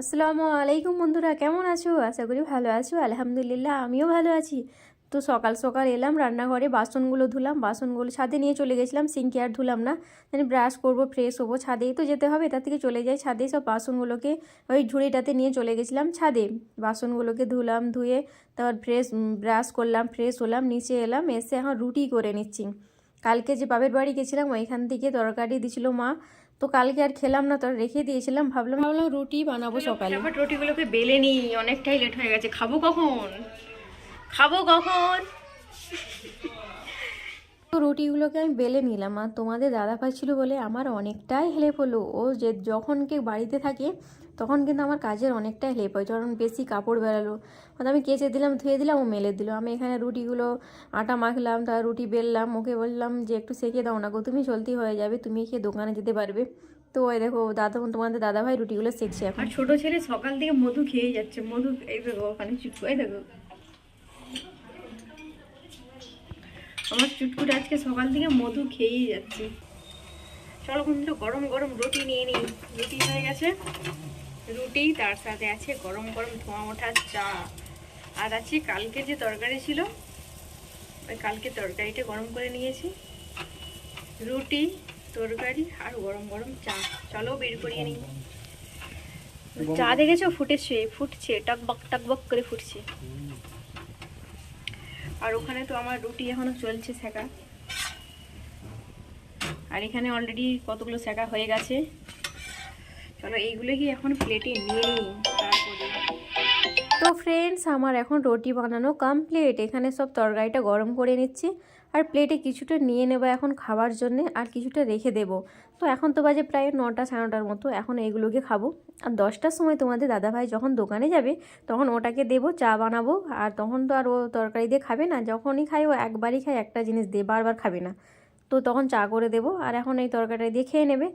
আসসালামু আলাইকুম বন্ধুরা, কেমন আছো? আশা করি ভালো আছো। আলহামদুলিল্লাহ, আমিও ভালো আছি। তো সকাল সকাল এলাম, রান্নাঘরে বাসনগুলো ধুলাম, বাসনগুলো ছাদে নিয়ে চলে গেছিলাম, সিঙ্কে আর ধুলাম না। মানে ব্রাশ করব ফ্রেশ হব, ছাদেই তো যেতে হবে, তার থেকে চলে যাই ছাদে। সব বাসনগুলোকে ওই ঝুড়িটাতে নিয়ে চলে গেছিলাম ছাদে। বাসনগুলোকে ধুলাম, ধুয়ে তারপর ফ্রেশ ব্রাশ করলাম ফ্রেশ হলাম, নিচে এলাম, এসে এখন রুটি করে নিচ্ছি। কালকে যে বাপের বাড়ি গেছিলাম, ওইখান থেকে তরকারি দিছিল মা। তো কালকে আর খেলাম না তো রেখে দিয়েছিলাম ভাবলাম ভাবলাম রুটি বানাবো সকালে। আবার রুটিগুলোকে বেলে নি অনেকটাই লেট হয়ে গেছে। খাব কখন? খাব কখন? রুটিগুলোকে আমি বেলে নিলাম। আর তোমাদের দাদা ভাই ছিল বলে আমার অনেকটাই হেল্প হলো। ও যে যখন কে বাড়িতে থাকে, তখন কিন্তু আমার কাজের অনেকটাই হেল্প হয়। যখন বেশি কাপড় বেরালো মানে আমি কেচে দিলাম, ধুয়ে দিলাম, ও মেলে দিল। আমি এখানে রুটিগুলো আটা মাখলাম তার রুটি বেললাম। ওকে বললাম যে, একটু সেঁকে দাও না গো, তুমি চলতি হয়ে যাবে, তুমি খেয়ে দোকানে যেতে পারবে। তো ওই দেখো, দাদা তোমাদের দাদা ভাই রুটিগুলো শিখছে আর ছোট ছেলে সকাল থেকে মধু খেয়ে যাচ্ছে। মধু, এই দেখো, ওখানে চুটকু এই দেখো আমার চুটকুটা আজকে সকাল থেকে মধু খেয়েই যাচ্ছে। চলো বন্ধুরা গরম গরম রুটি নিয়ে নিই। রুটি হয়ে গেছে। রুটি তার সাথে আছে গরম গরম ধোঁয়া ওঠা চা। আর আছে কালকে যে তরকারি ছিল ওই কালকে তরকারিটা গরম করে নিয়েছি। রুটি তরকারি আর গরম গরম চা। চলো বের করিয়ে নিই। চা দেখেছ? ফুটেছে ফুটছে টকবক টকবক করে ফুটছে। আর ওখানে তো আমার রুটি এখনও চলছে শেখা আর এখানে অলরেডি কতগুলো শেখা হয়ে গেছে। চলো এইগুলো কি এখন প্লেটে নিয়ে নিই? তো ফ্রেন্ডস আমার এখন রুটি বানানো কমপ্লিট এখানে সব তরকারিটা গরম করে নিচ্ছি। আর প্লেটে কিছুটা নিয়ে নেব এখন খাওয়ার জন্যে, আর কিছুটা রেখে দেবো। তো এখন তো বাজে প্রায় নটা, সাড়ে নটার মতো। এখন এইগুলোকে খাব। আর দশটার সময় তোমাদের দাদাভাই যখন দোকানে যাবে, তখন ওটাকে দেবো, চা বানাবো। আর তখন তো আর ও তরকারি দিয়ে খাবে না। যখনই খাই, ও একবারই খায়, একটা জিনিস দিয়ে বারবার খাবে না। তো তখন চা করে দেবো। আর এখন এই তরকারিটা দিয়ে খেয়ে নেবে।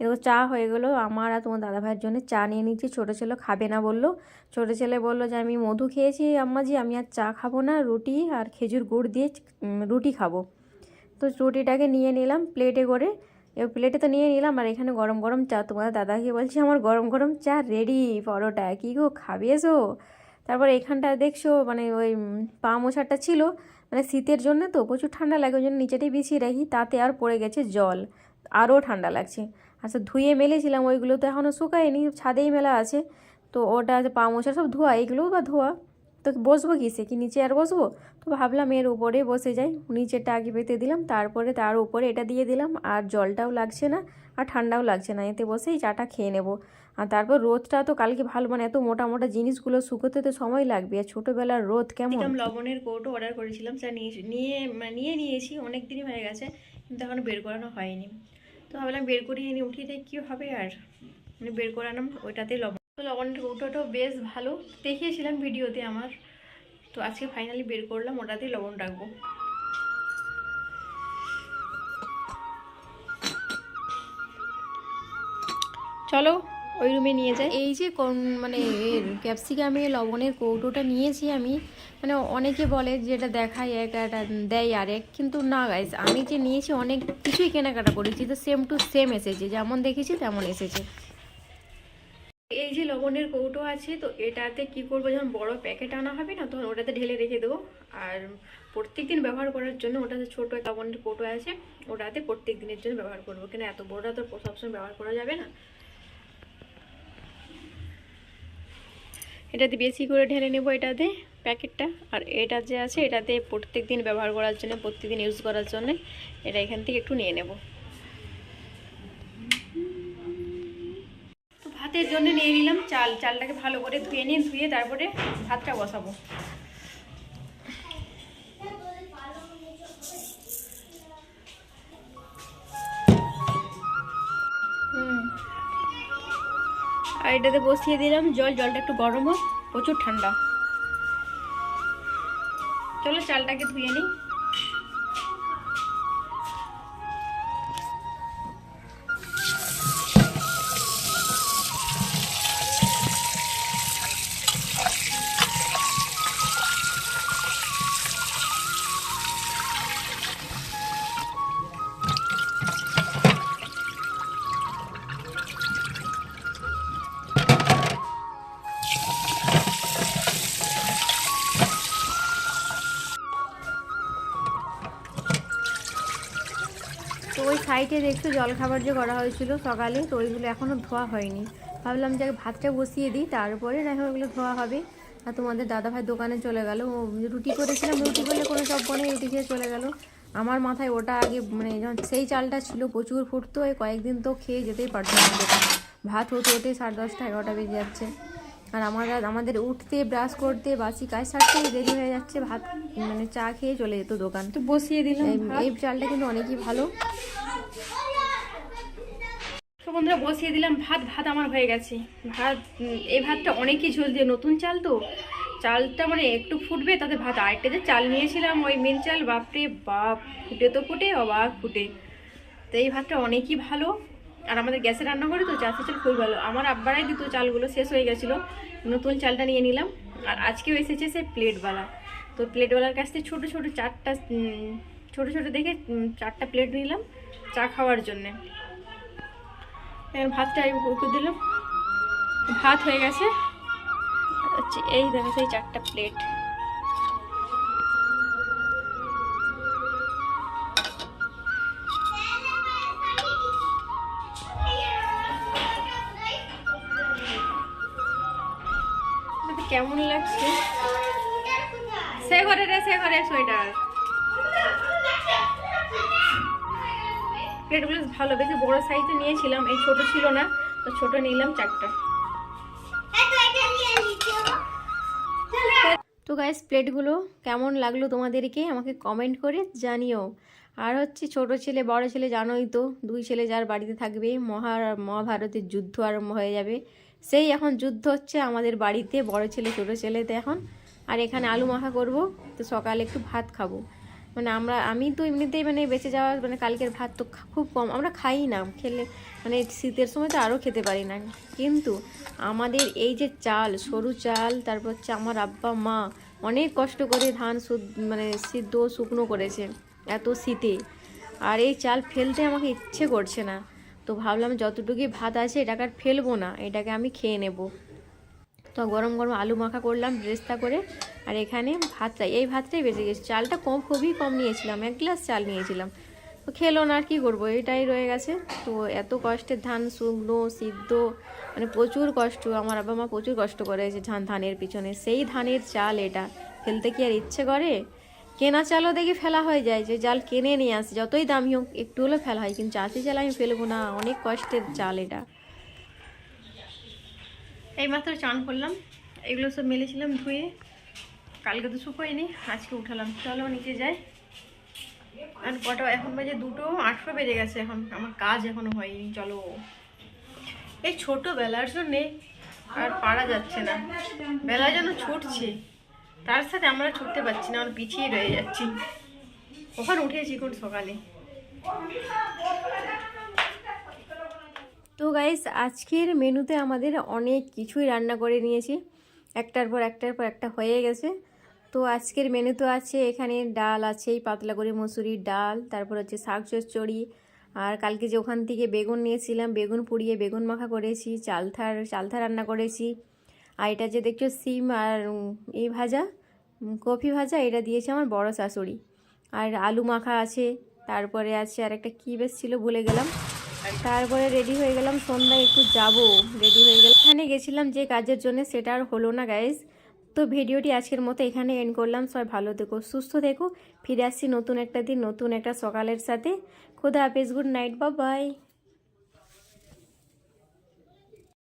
এরকম চা হয়ে গেলো। আমার আর তোমার দাদা ভাইয়ের জন্য চা নিয়ে নিচ্ছি। ছোটো ছেলে খাবে না বলল। ছোটো ছেলে বলল যে, আমি মধু খেয়েছি আম্মাজি, আমি আর চা খাব না, রুটি আর খেজুর গুড় দিয়ে রুটি খাব। তো রুটিটাকে নিয়ে নিলাম প্লেটে করে। এবার প্লেটে তো নিয়ে নিলাম আর এখানে গরম গরম চা। তোমার দাদাকে বলছি, আমার গরম গরম চা রেডি পরোটা। কী গো, খাবে এসো? তারপর এখানটা দেখছ মানে ওই পা মোছারটা ছিল মানে শীতের জন্য তো প্রচুর ঠান্ডা লাগে, ওই জন্য নিচেটাই বিছিয়ে রাখি। তাতে আর পড়ে গেছে জল। আরও ঠান্ডা লাগছে। আচ্ছা ধুয়ে মেলেছিলাম, ওইগুলো তো এখনও শুকায়নি, ছাদেই মেলা আছে। তো ওটা পা মোছা সব ধোয়া, এগুলোও বা ধোয়া? তো বসবো কিসে কি নিচে আর বসবো? তো ভাবলাম এর উপরে বসে যাই। নিচেরটা আগে পেতে দিলাম, তারপরে তার উপরে এটা দিয়ে দিলাম, আর জলটাও লাগছে না, আর ঠান্ডাও লাগছে না। এতে বসেই চাটা খেয়ে নেব। আর তারপর রোদটা তো কালকে ভালো মানে এত মোটা মোটা জিনিসগুলো শুকোতে তো সময় লাগবে। আর ছোটোবেলার রোদ কেমন? লবণের কৌটো অর্ডার করেছিলাম স্যার নিয়ে নিয়ে নিয়েছি অনেক দিনই হয়ে গেছে, কিন্তু এখনও বের করানো হয়নি। তো ভাবলাম বের করিয়ে নিয়ে উঠিয়ে দেখি কী হবে আর। মানে বের করালাম ওইটাতে লবণ। তো লবণের কৌটোটাও বেশ ভালো। দেখিয়েছিলাম ভিডিওতে আমার। তো আজকে ফাইনালি বের করলাম, ওটাতেই লবণ রাখব। চলো ওই রুমে নিয়ে যাই এই যে কোন- মানে ক্যাপসিকামে লবণের কৌটোটা নিয়েছি আমি মানে অনেকে বলে যেটা দেখায় এক একটা দেয় আর এক কিন্তু না গাইস আমি যে নিয়েছি অনেক কিছুই কেনাকাটা করেছি তো সেম টু সেম এসেছে যেমন দেখেছি তেমন এসেছে। এই যে লবণের কৌটো আছে তো এটাতে কি করব যখন বড় প্যাকেট আনা হবে না তখন ওটাতে ঢেলে রেখে দেবো। আর প্রত্যেক দিন ব্যবহার করার জন্য ওটাতে ছোটো লবণের কৌটো আছে ওটাতে প্রত্যেক দিনের জন্য ব্যবহার করব। কেন এত বড়টা তো সবসময় ব্যবহার করা যাবে না। এটাতে বেশি করে ঢেলে নেব এটাতে প্যাকেটটা। আর এটা যে আছে, এটাতে প্রত্যেক দিন ব্যবহার করার জন্য, প্রত্যেকদিন ইউজ করার জন্য এটা এখান থেকে একটু নিয়ে নেব। তো ভাতের জন্য নিয়ে নিলাম চাল। চালটাকে ভালো করে ধুয়ে নিয়ে ধুয়ে তারপরে ভাতটা বসাবো। এটাতে বসিয়ে দিলাম। জল জলটা একটু গরম হোক প্রচুর ঠান্ডা। চলো চালটাকে ধুয়ে নিই। সাইডে দেখছ জল খাবার যে করা হয়েছিল সকালে, তো ওইগুলো এখনও ধোয়া হয়নি। ভাবলাম যে ভাতটা বসিয়ে দিই, তারপরে না হয় ওগুলো ধোয়া হবে। আর তোমাদের দাদাভাই দোকানে চলে গেল। রুটি করেছিলাম, রুটি করলে কোনো সব বনে রুটি খেয়ে চলে গেল। আমার মাথায় ওটা আগে মানে যখন সেই চালটা ছিল, প্রচুর ফুটতো কয়েকদিন তো খেয়ে যেতেই পারতো না। ভাত হতে হতে সাড়ে দশটা, এগারোটা বেজে যাচ্ছে। আর আমরা আমাদের উঠতে ব্রাশ করতে বাসি কাজ সারতেই দেরি হয়ে যাচ্ছে। ভাত মানে চা খেয়ে চলে যেত দোকান। তো বসিয়ে দিলাম এই-। চালটা কিন্তু অনেকই ভালো। তো বন্ধুরা বসিয়ে দিলাম ভাত। ভাত আমার হয়ে গেছে। ভাত এই ভাতটা অনেকই ঝোল দিয়ে নতুন চাল তো। চালটা মানে একটু ফুটবে তাতে ভাত। আরেকটা যে চাল নিয়েছিলাম ওই মেন চাল বাপরে বাপ। ফুটে তো ফুটে অবাক ফুটে। তো এই ভাতটা অনেকই ভালো। আর আমাদের গ্যাসে রান্না করে তো চাষের চাল খুবই ভালো। আমার আব্বারাই দিত চালগুলো, শেষ হয়ে গেছিল। নতুন চালটা নিয়ে নিলাম। আর আজকেও এসেছে সে প্লেটওয়ালা। তো প্লেটওয়ালার কাছ থেকে ছোটো ছোটো চারটা ছোটো ছোটো দেখে চারটা প্লেট নিলাম চা খাওয়ার জন্যে। ভাতটা উপর দিলাম। ভাত হয়ে গেছে। এই দেখো সেই চারটা প্লেট। কেমন লাগছে? সে ঘরে রে সে ঘরে সোয়েটার। প্লেটগুলো ভালো বেশি বড় সাইজে নিয়েছিলাম এই ছোট ছিল না তো ছোট নিলাম চারটা। তো গাইস প্লেটগুলো কেমন লাগল তোমাদেরকে আমাকে কমেন্ট করে জানিও। আর হচ্ছে ছোট ছেলে বড় ছেলে জানোই তো দুই ছেলে যার বাড়িতে থাকবে মহা মহাভারতের যুদ্ধ আরম্ভ হয়ে যাবে। সেই এখন যুদ্ধ হচ্ছে আমাদের বাড়িতে, বড় ছেলে, ছোটো ছেলেতে এখন। আর এখানে আলু মাখা করব, তো সকালে একটু ভাত খাব। মানে আমরা, আমি তো এমনিতেই মানে বেঁচে যাওয়া মানে কালকের ভাত তো খুব কম। আমরা খাই না, খেলে মানে শীতের সময় তো আরও খেতে পারি না। কিন্তু আমাদের এই যে চাল, সরু চাল, তারপর হচ্ছে আমার আব্বা, মা, অনেক কষ্ট করে ধান মানে সিদ্ধ শুকনো করেছে, এত শীতে। আর এই চাল ফেলতে আমাকে ইচ্ছে করছে না। তো ভাবলাম যতটুকুই ভাত আছে এটাকে আর ফেলব না, এটাকে আমি খেয়ে নেব। তো গরম গরম আলু মাখা করলাম ব্রেস্তা করে, আর এখানে ভাতটা এই ভাতটাই বেঁচে গেছে। চালটা কম, খুবই কম নিয়েছিলাম, এক গ্লাস চাল নিয়েছিলাম। তো খেলো না আর কী করব, এটাই রয়ে গেছে। তো এত কষ্টের ধান শুকনো, সিদ্ধ মানে প্রচুর কষ্ট, আমার বাবা মা প্রচুর কষ্ট করেছে ধান, ধানের পিছনে। সেই ধানের চাল এটা, ফেলতে কি আর ইচ্ছে করে? কেনা চালও দেখি ফেলা হয়ে যায়, যে চাল কিনে নিয়ে আসে। যতই দামি হোক, একটু হলেও ফেলা হয়, কিন্তু চাষি চাল আমি ফেলব না, অনেক কষ্টের চাল এটা। এইমাত্র চান করলাম, এগুলো সব মেলেছিলাম ধুয়ে, কালকে তো শুকোয়নি আজকে উঠালাম। চলো নিচে যাই। আর কটা, এখন বাজে দুটো আটশো বেজে গেছে এখন, আমার কাজ এখনও হয়নি, চলো। এই ছোটো বেলার জন্যে আর পারা যাচ্ছে না, বেলা যেন ছুটছে। তার সাথে আমরা ছুটতে পারছি না, আমরা পিছিয়ে রয়ে যাচ্ছি। কখন উঠেছি কোন সকালে? তো গাইস আজকের মেনুতে আমাদের অনেক কিছুই রান্না করে নিয়েছি। একটার পর একটার পর একটা হয়ে গেছে। তো আজকের মেনু তো আছে এখানে ডাল আছে পাতলা করে মসুরির ডাল, তারপর হচ্ছে শাক চচ্চড়ি, আর কালকে যে ওখান থেকে বেগুন নিয়েছিলাম, বেগুন পুড়িয়ে বেগুন মাখা করেছি, চালথার, চালথা রান্না করেছি। আর এটা যে দেখছ সিম আর এই ভাজা কফি ভাজা, এটা দিয়েছে আমার বড় শাশুড়ি। আর আলু মাখা আছে, তারপরে আছে আর একটা কী বেশ ছিল ভুলে গেলাম। তারপরে রেডি হয়ে গেলাম, সন্ধ্যায় একটু যাব। রেডি হয়ে গেলাম। এখানে গেছিলাম যে কাজের জন্য, সেটা আর হলো না গাইজ তো ভিডিওটি আজকের মতো এখানে এন্ড করলাম। সবাই ভালো থেকো, সুস্থ থেকো। ফিরে আসছি নতুন একটা দিন, নতুন একটা সকালের সাথে। খোদা হাফেজ গুড নাইট বা বাই